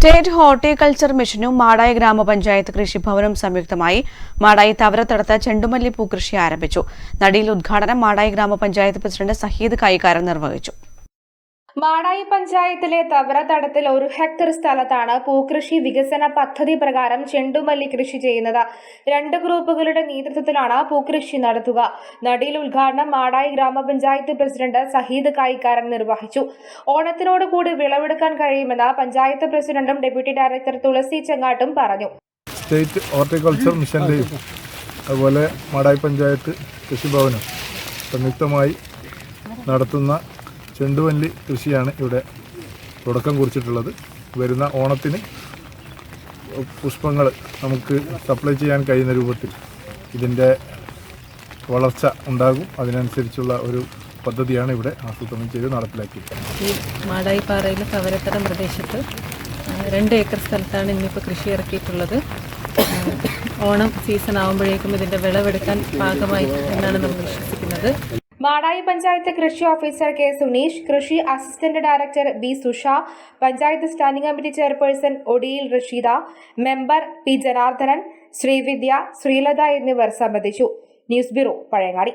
State horticulture മിഷനും മാടായി ഗ്രാമപഞ്ചായത്ത് കൃഷിഭവനും സംയുക്തമായി മാടായി തവരത്തടത്ത് ചെണ്ടുമല്ലി പൂക്കൃഷി ആരംഭിച്ചു. നടിയിൽ ഉദ്ഘാടനം മാടായി ഗ്രാമപഞ്ചായത്ത് പ്രസിഡന്റ് സഹീദ് കൈകാരം നിർവഹിച്ചു. മാടായി പഞ്ചായത്തിലെ തവറതടത്തിൽ ഒരു ഹെക്ടർ സ്ഥലത്താണ് പൂക്കൃഷി വികസന പദ്ധതി പ്രകാരം ചെണ്ടുമല്ലി കൃഷി ചെയ്യുന്നത്. രണ്ട് ഗ്രൂപ്പുകളുടെ നേതൃത്വത്തിലാണ് പൂക്കൃഷി നടത്തുക. നടിയിൽ ഉദ്ഘാടനം മാടായി ഗ്രാമപഞ്ചായത്ത് പ്രസിഡന്റ് സഹീദ് കായിക്കാരൻ നിർവഹിച്ചു. ഓണത്തിനോട് കൂടി വിളവെടുക്കാൻ കഴിയുമെന്ന് പഞ്ചായത്ത് പ്രസിഡന്റും ഡെപ്യൂട്ടി ഡയറക്ടർ തുളസി ചെങ്ങാട്ടും പറഞ്ഞു. സ്റ്റേറ്റ് ഹോർട്ടിക്കൾച്ചർ മിഷന്റെ അതുപോലെ മാടായി പഞ്ചായത്ത് കൃഷിഭവനും സംയുക്തമായി നടത്തുന്ന ചെണ്ടുമല്ലി കൃഷിയാണ് ഇവിടെ തുടക്കം കുറിച്ചിട്ടുള്ളത്. വരുന്ന ഓണത്തിന് പുഷ്പങ്ങൾ നമുക്ക് സപ്ലൈ ചെയ്യാൻ കഴിയുന്ന രൂപത്തിൽ ഇതിന്റെ വളർച്ച ഉണ്ടാകും. അതിനനുസരിച്ചുള്ള ഒരു പദ്ധതിയാണ് ഇവിടെ ആസൂത്രണം ചെയ്ത് നടപ്പിലാക്കിയത് ഈ മാടായിപ്പാറയിൽ കവരത്തടം പ്രദേശത്ത് രണ്ട് ഏക്കർ സ്ഥലത്താണ് ഇന്നിപ്പോൾ കൃഷി ഇറക്കിയിട്ടുള്ളത്. ഓണം സീസൺ ആകുമ്പോഴേക്കും ഇതിന്റെ വിളവെടുക്കാൻ പാകമായി എന്നാണ് നമ്മൾ വിശ്വസിക്കുന്നത്. മാടായി പഞ്ചായത്ത് കൃഷി ഓഫീസർ കെ സുനീഷ് കൃഷി assistant director B Susha panchayat standing committee chairperson ഒടിയിൽ Rasheeda member P Janardhanan Srividya Sreelatha എന്നിവർ സംബന്ധിച്ചു. News bureau Pazhayangadi.